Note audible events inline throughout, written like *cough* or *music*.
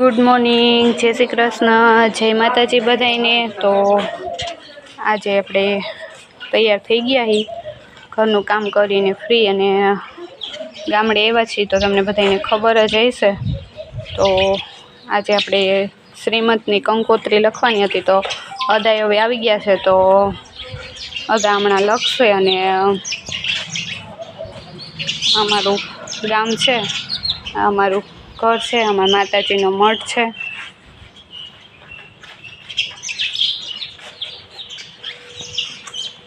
Good morning જય શ્રી કૃષ્ણ, જય માતાજી બધાને તો આજે આપણે તૈયાર થઈ ગયા છીએ ઘરનું કામ કરીને ફ્રી અને ગામડે એવા છીએ, તો તમને બધાને ખબર જ હશે. તો આજે આપણે શ્રીમંતની કંકોત્રી લખવાની હતી, તો અદાય હવે આવી ગયા છે, તો અદા હમણાં લખશે અને અમારું ગામ છે, અમારું ઘર છે અમારા માતાજીનો મઠ છે.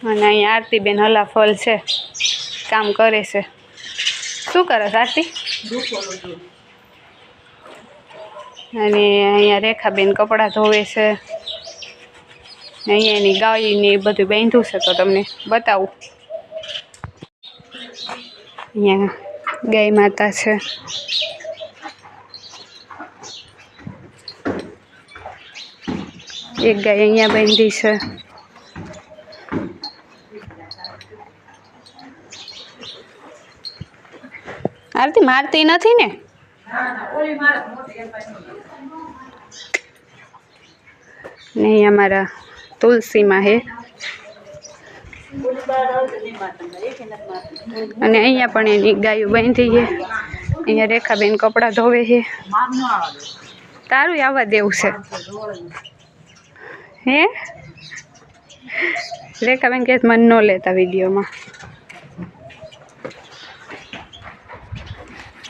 અને અહીંયા આરતીબેન હલાફલ છે, કામ કરે છે. શું કરે આરતી? અને અહીંયા રેખાબેન કપડાં ધોવે છે. અહીંયા એની ગાયને બધું બાંધ્યું છે, તો તમને બતાવું. અહીંયા ગાય માતા છે. એક ગાય અહીંયા બાંધી છે. આરતી, મારતી નથી ને? ને અમારા તુલસીમાં હે. અને અહીંયા પણ એની ગાયો બાંધી છે. અહીંયા રેખાબેન કપડાં ધોવે છે. તારું આવવા દેવું છે. હે? રેખાબેન કે મન ન લેતા વિડીયોમાં.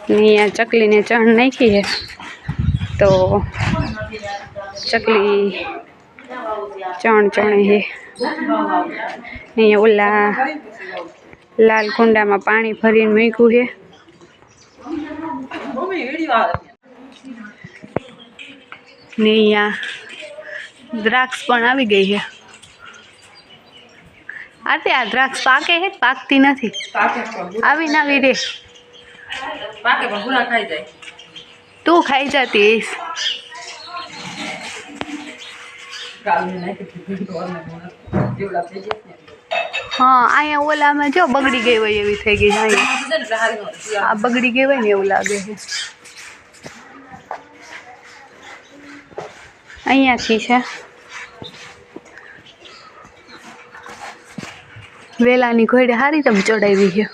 અહીંયા ચકલીને ચણ નાખી છે, તો ચકલી ચણ ચણે છે. અહીંયા ઓલા લાલ કુંડામાં પાણી ભરીને મૂક્યું છે. ને અહીંયા દ્રાક્ષ પણ આવી ગઈ છે. આ તે આ દ્રાક્ષ પાકે છે પાકતી નથી. આવી ના આવી રે પાકે પણ ભૂલા ખાઈ જાય. તું ખાઈ જતી હા અહીંયા ઓલામાં જો બગડી ગઈ હોય એવી થઈ ગઈ. આ બગડી ગઈ હોય ને એવું લાગે છે. અહીંયાથી છે. વેલાની ઘોડે હારી તમે ચડાવી છે.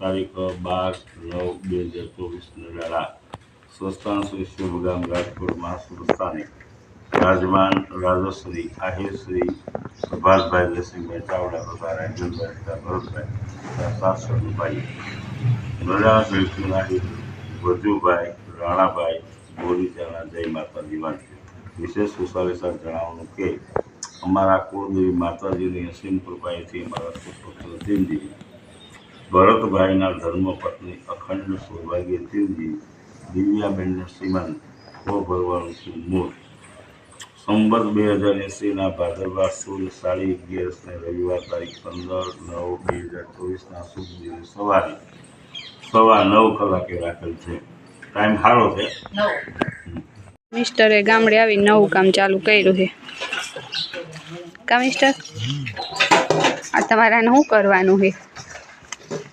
તારીખ બાર નવ બે હજાર ચોવીસના વેળા સ્વસ્થાન શ્રી શુભગામ રાજકોટમાં સુરસ્થાને રાજમાન રાજશ્રી આહિરશ્રી પ્રભાતભાઈ જયસિંહભાઈ ચાવડા તથા રાજનભાઈ તથા ભરતભાઈ આહિર વજુભાઈ, રાણાભાઈ બોરીચાના જય માતાજી વાંચે. વિશેષ સાથે જણાવવાનું કે, અમારા કુળદેવી માતાજીની અસીમ કૃપાએથી અમારા સુપુત્ર તીનજી, ભરતભાઈના ધર્મપત્ની અખંડ સૌભાગ્ય તીનજી, દિવ્યાબેનને શ્રીમંત હો ભરવાનું શુભ મૂળ. સંબત બે હજાર એંસીના ભાદરવા સુદ સાડી અગિયારસને રવિવાર તારીખ પંદર નવ બે હજાર ચોવીસના શુભ દિવસ સવારે સવા નવ કલાકે રાખેલ છે. ટાઈમ સારો છે. મિસ્ટરે ગામડે આવી નવું કામ ચાલુ કર્યું છે. કા મિસ્ટર? આ તમારાને શું કરવાનું છે?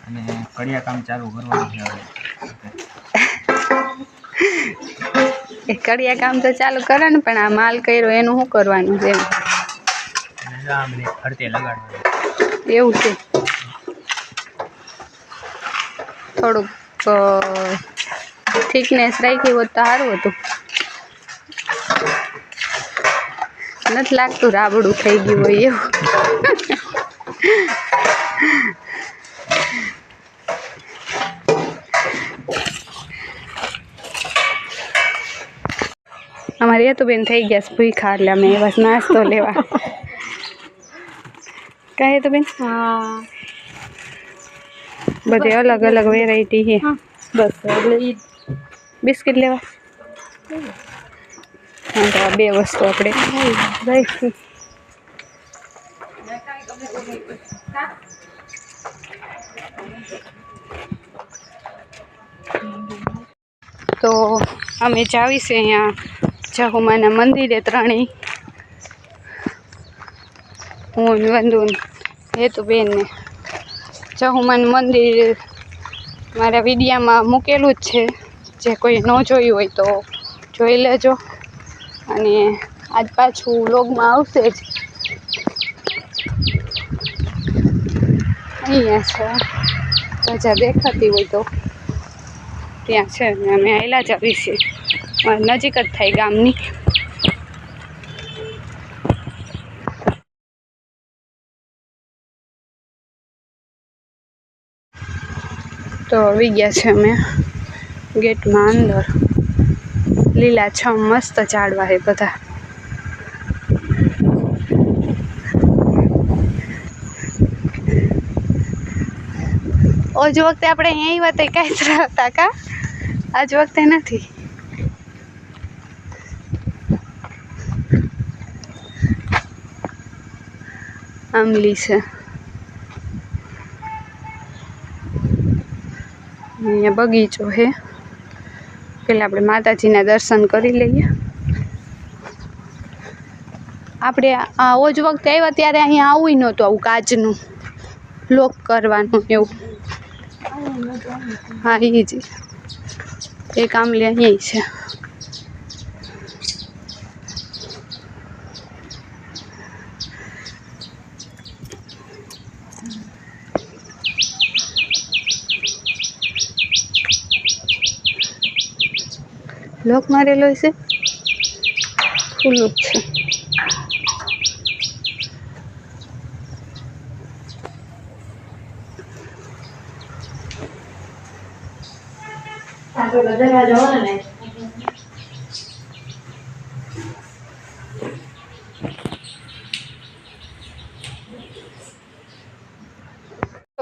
અને કડિયા કામ ચાલુ કરવાનું છે હવે. એ કડિયા કામ તો ચાલુ કરે ને પણ આ માલ કર્યો એનું શું કરવાનું છે? એવું છે. થોડુંક થિકનેસ રાખી હોત તો સારું હતું. નથી લાગતું રાબડું થઈ ગયું હોય એવું. અમારે એ તો બેન થઈ ગયા ભૂખા એટલે અમે બસ નાસ્તો લેવા. *laughs* કહે તો બેન? હા. બધી અલગ અલગ વેરાયટી છે. બસ એટલે એ બિસ્કિટ લેવા. તો આ બે વસ્તુ આપણે તો અમે જાવીશ અહીંયા જહુમાના મંદિરે ત્રણેય હું ને વંદુ ને હેતુબેન ને જહુમાન મંદિર મારા વિડીયામાં મૂકેલું જ છે. જે કોઈ ન જોયું હોય તો જોઈ લેજો. અને આજ પાછું વ્લોગમાં આવશે જ. અહીંયા છે. રજા દેખાતી હોય તો. ત્યાં છે. અમે આવેલા જ આવી છીએ નજીક જ થાય ગામની. તો આવી ગયા છે અમે. ગેટમાં અંદર. લીલાછમ મસ્ત ઝાડવા છે બધા. ઓજ વખતે આપણે અહીંયા આવ્યા તે કાંઈ હતા કા? આજ વખતે નથી. આંબલી છે. અહીંયા બગીચો છે પેલા આપણે માતાજીના દર્શન કરી લઈએ. આપણે ઓજ વખતે આવ્યા ત્યારે અહીંયા આવું નહોતું, આવું કાચનું લોક કરવાનું એવું. હા એ જ. એક આમલી અહીં છે. લોક મારેલો છે ખુલ્લું જ છે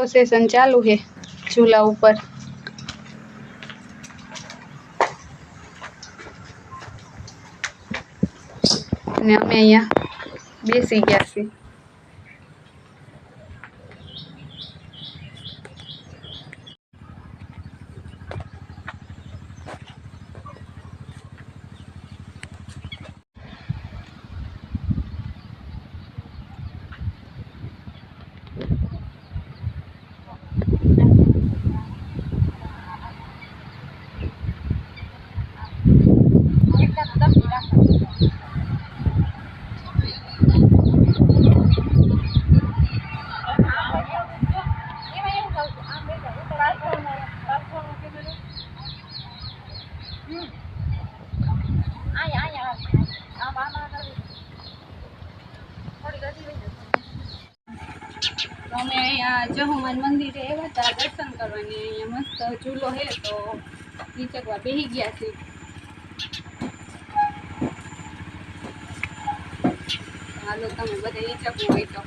સેશન ચાલુ છે ચૂલા ઉપર અને અમે અહીંયા બેસી ગયા છીએ. તો અમે અહીંયા જહુમાન મંદિરે એવા હતા, દર્શન કરવાની અહીંયા મસ્ત ચૂલો છે, તો નીચકવા બેસી ગયા છે હાલો તમે બધા નીચકવું હોય તો